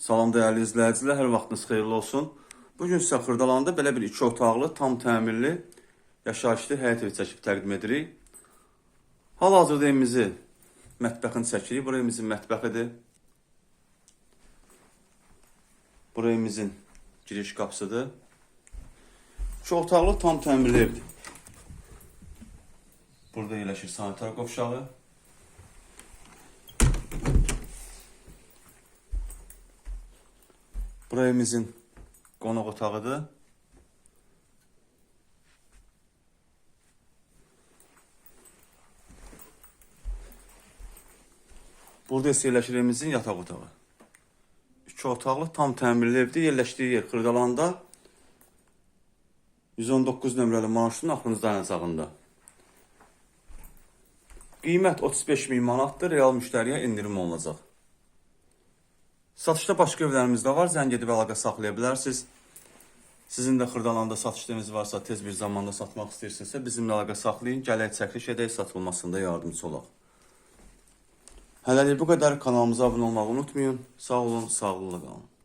Salam dəyərli izləyicilər, hər vaxtınız xeyirli olsun. Bu gün sizə Xırdalanda belə bir iki otaqlı, tam təmirli yaşayışlı həyət evi çəkib təqdim edirik. Hal-hazırda evimizi mətbəxini çəkirik. Bura evimizin mətbəxidir. Bura evimizin giriş qapısıdır. İki otaqlı, tam təmirli evdir. Burada yerləşir sanitar qovşağı. Bura evimizin qonaq otağıdır. Burada isə yerləşir evimizin yataq otağı. İki otaqlı, tam təmirli evdir. Yerləşdiyi yer Xırdalanda 119 nömrəli marşrutun axırıncı dayanacağında. Qiymət 35 min manatdır. Real müştəriyə endirim olunacaq. Satışda başqa evlərimiz də var. Zəng edib əlaqə saxlaya bilərsiniz. Sizin də Xırdalanda satışlarınız varsa, tez bir zamanda satmaq istəyirsinizsə, bizimlə əlaqə saxlayın. Gələk çəkiliş edək, satılmasında yardımcı olaq. Hələlik bu qədər. Kanalımıza abunə olmağı unutmayın. Sağ olun, sağlıqla qalın.